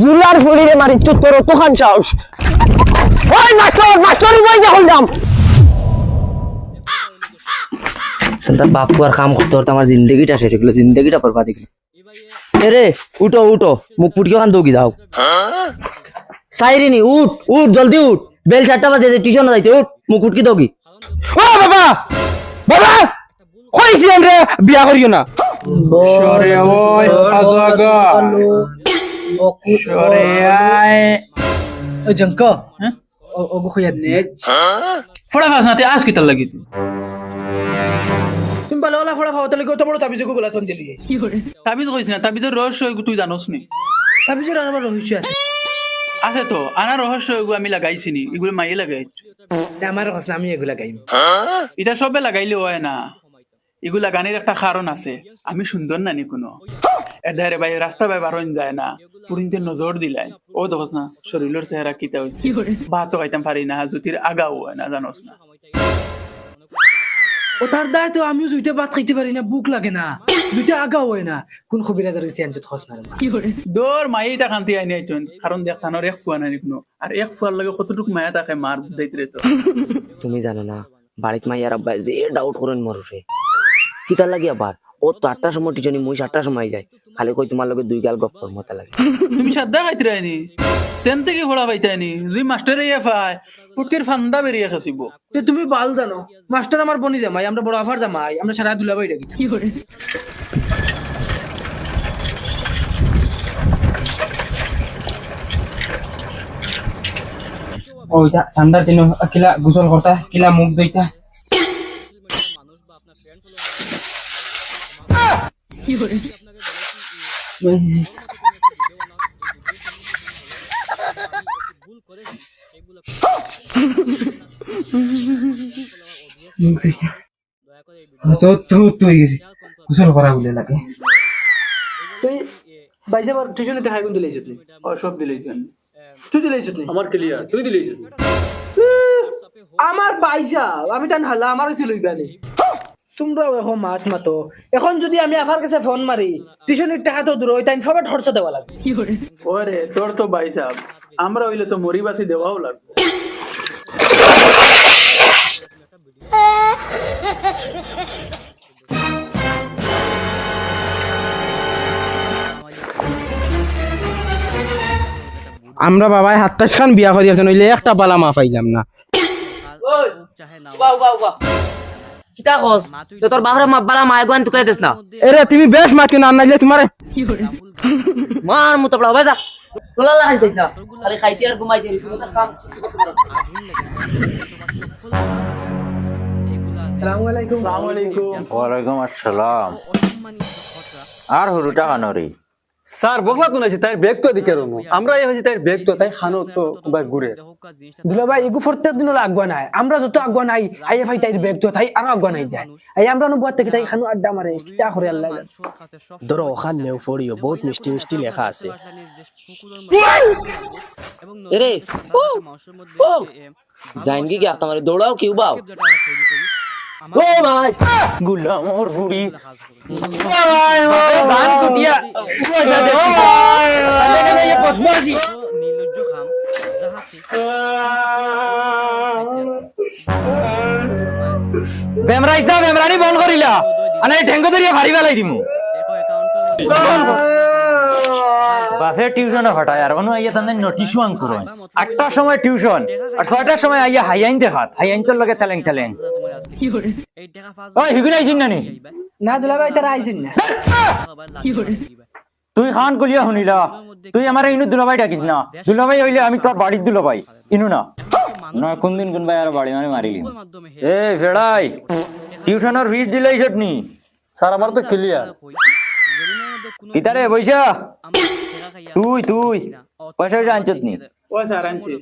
জুলার ফুলিরে মারি তো তোর তো খান সাহস। ওই মাস্টার মাস্টার বই যা হলাম তার বাপু আর কাম করতে করতে আমার জিন্দগিটা শেষ হয়ে গেলো জিন্দগিটা বরবাদ হয়ে গেলো। এ উঠো উঠো মুখ পুটকে ওখান দৌড়ি যাও সাইরিনি উঠ উঠ জলদি উঠ। বেল চারটা বাজে টিউশন যাইতে উঠ মুখ উঠকি দৌড়ি ও বাবা বাবা কইছিলেন রে? বিয়া করিও না। সরে ওই আজাগা সরে জঙ্ক হ্যাঁ ওগো খুঁজে দিছি ফাস না তে আজ কিতাল লাগি তুই তুমি ভালো হলা খাওয়া তাহলে কত বড় তাবিজ গোলা তন দিলি তাবিজ কইছ না তাবিজের রহস্য তুই জানোস নি তাবিজের আমার রহস্য আছে আছে তো আনা রহস্য আমি লাগাইছি নি এগুলো মাইয়ে লাগাই তা আমার কাছে আমি এগুলা গাইম এটা সবে লাগাইলে হয় না এগুলা গানের একটা কারণ আছে আমি সুন্দর না নি কোনো এধারে ভাই রাস্তা ভাই বারণ যায় না পুরিনতে নজর দিলাই। ও দেখোস না শরীরের চেহারা কিতা হইছে? ভাত তো খাইতাম পারি না জুতির আগাও হয় না জানোস না। ও তার দায় তো আমিও দুইটা ভাত খাইতে পারি না বুক লাগে না। দুইটা আগাও হয় না। কোন খবিরাজার হইছে আনতে খস না দৌড় মাই তা কান্তি আইনি আইছন কারণ দেখ তানোর এক ফুয়া নানি কোনো। আর এক ফুয়ার লাগে কতটুক মায়া তাকে মার রে তো। তুমি জানো না বাড়িত মাইয়ার আব্বা যে ডাউট করেন মরুষে কি তার লাগি আবার ও তো আটটার সময় টিচনি মুই সাতটার সময় যাই খালি কই তোমার লগে দুই গাল গপ করব তা লাগে। তুমি সাদ্দা খাইতে রাইনি সেন থেকে ফোড়া পাইতাইনি যদি মাস্টার ইয়ে পায় পুটকির ফান্দা বেরিয়ে খাসিব। তে তুমি বাল জানো মাস্টার আমার বনি জামাই আমরা বড় আফার জামাই আমরা সারা দুলাবাই ডাকি। ওইটা ঠান্ডার দিন কিলা গোসল করতা কিলা মুখ দইতা গোসল করা বলে লাগে তুই বাইসে বার টিউশনে টাকা কোন দিলাইছ তুই ও সব দিলেছেন তুই দিলাইছ তুই আমার ক্লিয়ার তুই দিলিস আমার বাইসা আমি জান হালা আমার কাছে লইবা নি তোমরা এখন মাত মাতো। এখন যদি আমি আফার কাছে ফোন মারি টিউশনের টাকা তো দূর ওই টাইম সবাই খরচা দেওয়া লাগবে ওরে তোর তো ভাই সাহেব আমরা হইলে তো মরি বাসি দেওয়াও লাগবে। আমরা বাবাই হাত্তাস খান বিয়া করিয়াছে নইলে একটা বালা মা পাইলাম না। কিতা কস? তো তোর বাপরে মাব্বালা মায় গোয়ান তুকাই দেস না। এরে তুমি বেশ মাতি না নাইলে তোমার মার মতো পড়া ভাই যা। তোলা লাগাই দিস না। খালি খাইতে আর ঘুমাইতে কাম। সালামু আলাইকুম। আসসালামু। আলাইকুম ওয়ালাইকুম আসসালাম আর হুরুটা কানরি স্যার বকলা তো নাইছে তাই ব্যাগ তো দিকে রমু। আমরা এই হইছে তাই ব্যাগ তো তাই খানো তো বা ঘুরে। দুলা ভাই প্রত্যেক দিন হলো আগুয়া নাই। আমরা যত আগুয়া নাই আই ভাই তাই ব্যাগ তো তাই আরও আগুয়া নাই যায়। আই আমরা তাই খানো আড্ডা মারে কিটা করে আল্লাহ। ধরো ওখান নেও পড়িও বহুত মিষ্টি মিষ্টি লেখা আছে। এরে ও জাইন কি আর দৌড়াও কি উবাও ও ভাই গুলাম ওর বেমরানি বন্ধ করিলা আনে ঠেঙ্গ ধরিয়া ভারি বেলাই দিমু বাফে টিউশনে হঠায় আর অনু আইয়া তাদের নোটিশও আং করো আটটার সময় টিউশন আর ছয়টার সময় আইয়া হাইয়াইন দেখাত হাইয়াইন তোর লগে তেলেং তেলেং ওই হিগুন আইছিন নানি না? দুলা ভাই তারা আইছেন না। তুই খান কলিয়া শুনিলা তুই আমার ইনু দুলাভাই ডাকিস না। দুলাভাই হইলে আমি তোর বাড়ির দুলাভাই ইনু না। নয় কোনদিন কোন ভাই আর বাড়ি মানে মারিলি এ ফেড়াই টিউশনের ফিস দিলাই নি। স্যার আমার তো ক্লিয়ার কিতারে বইসা তুই তুই। পয়সা পয়সা আনছত নি? ও স্যার আনছি।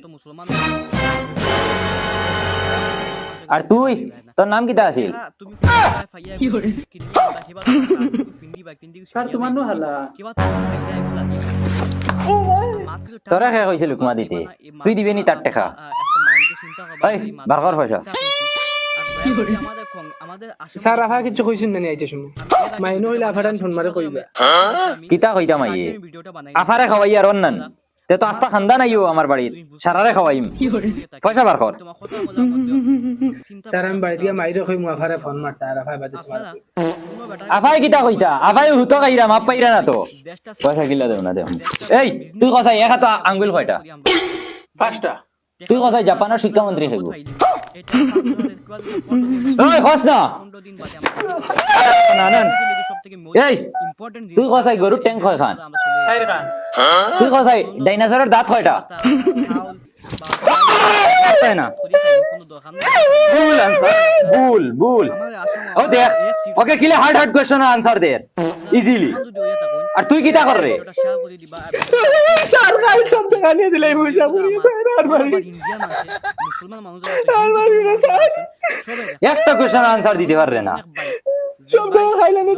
আর তুই তোর নাম কিতা আছিল স্যার তোমার নো হালা তোরা খেয়ে কইছিল কুমা দিতে তুই দিবি নি তার টাকা এই বারবার পয়সা স্যার আফা কিছু কইছেন না নি আইতে শুনো মাইনো হইলে আফাটান ফোন মারে কইবা কিতা কইতাম আইয়ে আফারে খাওয়াই আর অন্যান তে তো আস্তা খান্দা নাইও আমার বাড়ির সারারে খাওয়াইম পয়সা বার কর স্যার আমি বাড়ি থেকে মাইরে কই মুআফারে ফোন মারতা আর আফাই বাজে তোমার আফাই কিতা কইতা? আফাই হুতো কাইরা মাপ পাইরা না তো? পয়সা কিলা দেও না দেও। এই তুই কসাই এক হাত আঙ্গুল কয়টা? পাঁচটা। তুই কসাই জাপানের শিক্ষামন্ত্রী হইব ওই হস না? না, না। এই তুই কসাই গরুর ট্যাঙ্ক খাইর খান। তুই কসাই ডাইনোসরের দাঁত কয়টা? তাই না? ভুল আনসার ভুল ভুল। ও দেখ ওকে কিলে হার্ড হার্ড কোশ্চেন আনসার দে। ইজিলি আর তুই কিতা কর রে স্যার কাল সব নিয়ে দিলাই পয়সা করি আর বাড়ি আর বাড়ি না স্যার একটা কোশ্চেন আনসার দিতে পাররে না। সব খাইলে নিয়ে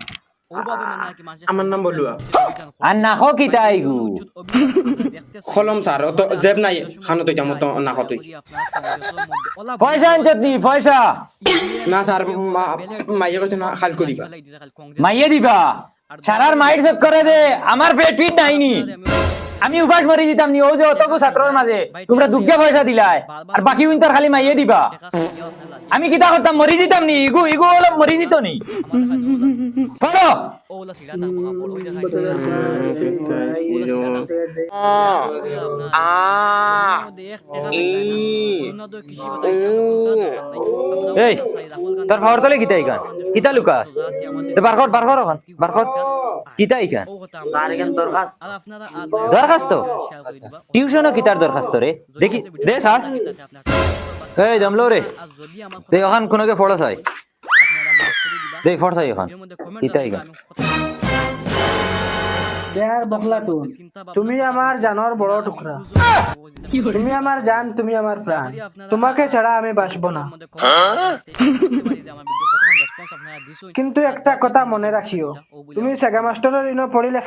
আমার নাম বলুয়া। আর নাখো কিতা আইগু খলম স্যার অত জেব নাই খানো তৈতাম অত না তুই পয়সা আনছত নি পয়সা। না স্যার মাইয়ে কইতো না খাল করিবা। মাইয়ে দিবা। সারার মাইট চেক করে দে। আমার পেট ফিট নাইনি। আমি উপাস মরি দিতাম নি। ও যে অতকু ছাত্রর মাঝে তোমরা দুগ্গা পয়সা দিলাই। আর বাকি উইন্টার খালি মাইয়ে দিবা। আমি কিতা করতাম মরি দিতাম নি? ইগু ইগু অলপ মরি দিত নি? পড়ো এই তোর ফাওয়ার তলে কিতা ইকান কিতা লুকাস তে বার কর বার কর এখন বার কর কিতা ইকান দরখাস্ত? টিউশনও কিতার দরখাস্ত রে? দেখি দে স্যার। এই দমলো রে। দে ওখান কোনকে ফড়া চাই দে ফড় চাই ওখান। কিতা ইকান দেয়ার বকলাটো তুমি আমার জানোর বড় টুকরা। তুমি আমার জান তুমি আমার প্রাণ। তোমাকে ছাড়া আমি বাঁচবো না। কিন্তু একটা কথা মনে রাখিও তুমি সেগা মাস্টারের ইনো পড়িলে